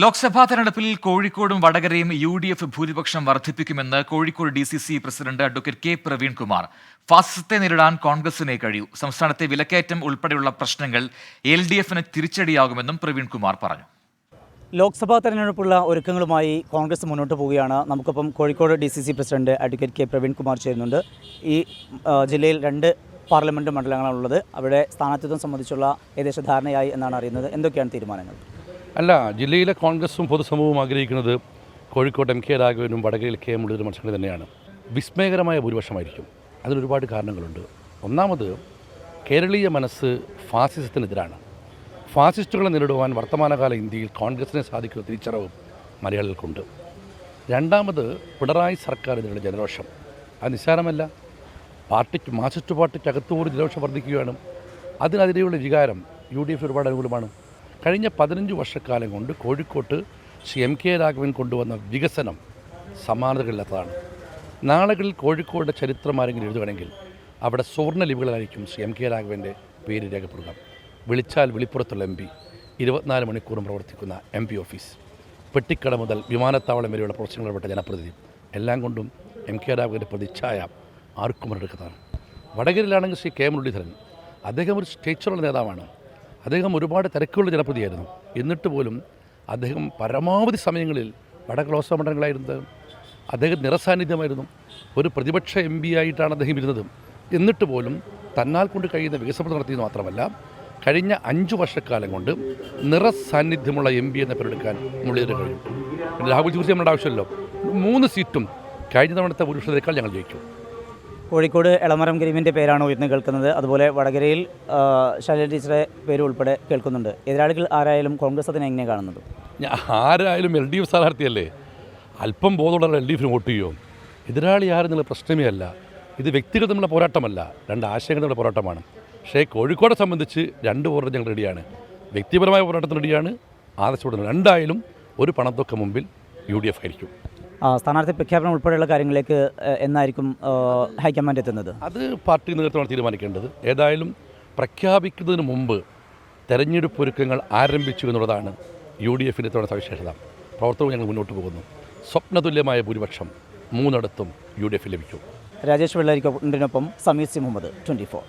ലോക്സഭാ തെരഞ്ഞെടുപ്പിൽ കോഴിക്കോടും വടകരയും U D F ഭൂരിപക്ഷം വർദ്ധിപ്പിക്കുമെന്ന് Kozhikode D C C president advocate K Praveenkumar. ഫാസിസത്തെ നേരിടാൻ കോൺഗ്രസിനെ കഴിയൂ. സംസ്ഥാനത്തെ വിലക്കയറ്റം ഉൾപ്പെടെയുള്ള പ്രശ്നങ്ങൾ എൽ ഡി എഫിന് തിരിച്ചടിയാകുമെന്നും പ്രവീൺകുമാർ പറഞ്ഞു. ലോക്സഭാ തെരഞ്ഞെടുപ്പുള്ള ഒരുക്കങ്ങളുമായി കോൺഗ്രസ് മുന്നോട്ട് പോവുകയാണ്. നമുക്കിപ്പം Kozhikode D C C president advocate K Praveenkumar ചേരുന്നുണ്ട്. ഈ ജില്ലയിൽ രണ്ട് പാർലമെന്റ് മണ്ഡലങ്ങളാണുള്ളത്. അവിടെ സ്ഥാനാർത്ഥിത്വം സംബന്ധിച്ചുള്ള ഏകദേശ ധാരണയായി എന്നാണ് അറിയുന്നത്. എന്തൊക്കെയാണ് തീരുമാനങ്ങൾ? അല്ല ജില്ലയിലെ കോൺഗ്രസും പൊതുസമൂഹവും ആഗ്രഹിക്കുന്നത് കോഴിക്കോട് എം കെ രാഘവനും വടകരയിൽ കെ മുരളീധരൻ മത്സരങ്ങൾ തന്നെയാണ്. വിസ്മയകരമായ ഭൂരിപക്ഷമായിരിക്കും. അതിനൊരുപാട് കാരണങ്ങളുണ്ട്. ഒന്നാമത് കേരളീയ മനസ്സ് ഫാസിസത്തിനെതിരാണ്. ഫാസിസ്റ്റുകളെ നേരിടുവാൻ വർത്തമാനകാല ഇന്ത്യയിൽ കോൺഗ്രസിനെ സാധിക്കുന്ന തിരിച്ചറിവും മലയാളികൾക്കുണ്ട്. രണ്ടാമത് പിണറായി സർക്കാർ ഇതിനുള്ള ജനരോഷം. അത് നിസ്സാരമല്ല. പാർട്ടിക്ക് മാസിസ്റ്റ് പാർട്ടിക്ക് അകത്തുപോലും ജനരോഷം വർദ്ധിക്കുകയാണ്. അതിനെതിരെയുള്ള വികാരം യു ഡി എഫ് ഒരുപാട് അനുകൂലമാണ്. കഴിഞ്ഞ പതിനഞ്ച് വർഷക്കാലം കൊണ്ട് കോഴിക്കോട്ട് ശ്രീ എം കെ രാഘവൻ കൊണ്ടുവന്ന വികസനം സമാനതകളില്ലാത്തതാണ്. നാളുകളിൽ കോഴിക്കോടിന്റെ ചരിത്രം ആരെങ്കിലും എഴുതുകയാണെങ്കിൽ അവിടെ സുവർണ ലിപികളായിരിക്കും ശ്രീ എം കെ രാഘവന്റെ പേര് രേഖപ്പെടുക വിളിച്ചാൽ വിളിപ്പുറത്തുള്ള എം പി ഇരുപത്തിനാല് മണിക്കൂറും പ്രവർത്തിക്കുന്ന എം പി ഓഫീസ്. പെട്ടിക്കട മുതൽ വിമാനത്താവളം വരെയുള്ള പ്രവർത്തനങ്ങളിൽപ്പെട്ട ജനപ്രതിനിധി. എല്ലാം കൊണ്ടും എം കെ രാഘവന്റെ പ്രതിച്ഛായ ആർക്കും എടുക്കുന്നതാണ് വടകരയിലാണെങ്കിൽ ശ്രീ കെ മുരളീധരൻ. അദ്ദേഹം ഒരു സ്റ്റേച്ചറുള്ള നേതാവാണ്. അദ്ദേഹം ഒരുപാട് തിരക്കുള്ള ജനപ്രതിയായിരുന്നു. എന്നിട്ട് പോലും അദ്ദേഹം പരമാവധി സമയങ്ങളിൽ വടക്ക് ലോക്സഭാ മണ്ഡലങ്ങളായിരുന്നത് അദ്ദേഹം നിറസാന്നിധ്യമായിരുന്നു. ഒരു പ്രതിപക്ഷ എം പി ആയിട്ടാണ് അദ്ദേഹം ഇരുന്നത്. എന്നിട്ട് പോലും തന്നാൽ കൊണ്ട് കഴിയുന്ന വികസനം നടത്തിയെന്ന് മാത്രമല്ല കഴിഞ്ഞ അഞ്ച് വർഷക്കാലം കൊണ്ട് നിറസാന്നിധ്യമുള്ള എം പി എന്ന പേരെടുക്കാൻ മുരളീധരൻ കഴിയും. രാഹുൽ ജോസി നമ്മുടെ ആവശ്യമല്ലോ മൂന്ന് സീറ്റും കഴിഞ്ഞ തവണത്തെ പുരുഷതേക്കാൾ ഞങ്ങൾ ജയിച്ചു കോഴിക്കോട് എളമരം കരീമിന്റെ പേരാണ് ഉയർന്നു കേൾക്കുന്നത്. അതുപോലെ വടകരയിൽ ശൈല ടീച്ചറെ പേര് ഉൾപ്പെടെ കേൾക്കുന്നുണ്ട്. എതിരാളികൾ ആരായാലും കോൺഗ്രസ് അതിനെ എങ്ങനെ കാണുന്നത്? ആരായാലും എൽ ഡി എഫ് സ്ഥാനാർത്ഥിയല്ലേ? അല്പം ബോധമുള്ള എൽ ഡി എഫിന് വോട്ട് ചെയ്യുമോ എതിരാളി ആരെന്നുള്ള പ്രശ്നമേ അല്ല. ഇത് വ്യക്തിഗതമുള്ള പോരാട്ടമല്ല. രണ്ട് ആശയങ്ങളുടെ പോരാട്ടമാണ്. പക്ഷേ കോഴിക്കോടെ സംബന്ധിച്ച് രണ്ട് പോരാട്ടം ഞങ്ങൾ റെഡിയാണ്. വ്യക്തിപരമായ പോരാട്ടത്തിന് റെഡിയാണ്. ആദർശപ്പെടുന്നത് രണ്ടായാലും ഒരു പണത്തൊക്കെ മുമ്പിൽ യു ഡി എഫ് ആയിരിക്കും. സ്ഥാനാർത്ഥി പ്രഖ്യാപനം ഉൾപ്പെടെയുള്ള കാര്യങ്ങളിലേക്ക് എന്നായിരിക്കും ഹൈക്കമാൻഡ് എത്തുന്നത്? അത് പാർട്ടി നേതൃത്വമാണ് തീരുമാനിക്കേണ്ടത്. ഏതായാലും പ്രഖ്യാപിക്കുന്നതിന് മുമ്പ് തെരഞ്ഞെടുപ്പ് ഒരുക്കങ്ങൾ ആരംഭിച്ചു എന്നുള്ളതാണ് യു ഡി എഫിന്റെ ഇത്തവണ സവിശേഷത. പ്രവർത്തനവും ഞങ്ങൾ മുന്നോട്ട് പോകുന്നു. സ്വപ്നതുല്യമായ ഭൂരിപക്ഷം മൂന്നിടത്തും യു ഡി എഫ് ലഭിക്കും. Rajesh വെള്ളരിക്കൊപ്പം Sameer C Muhammad twenty four.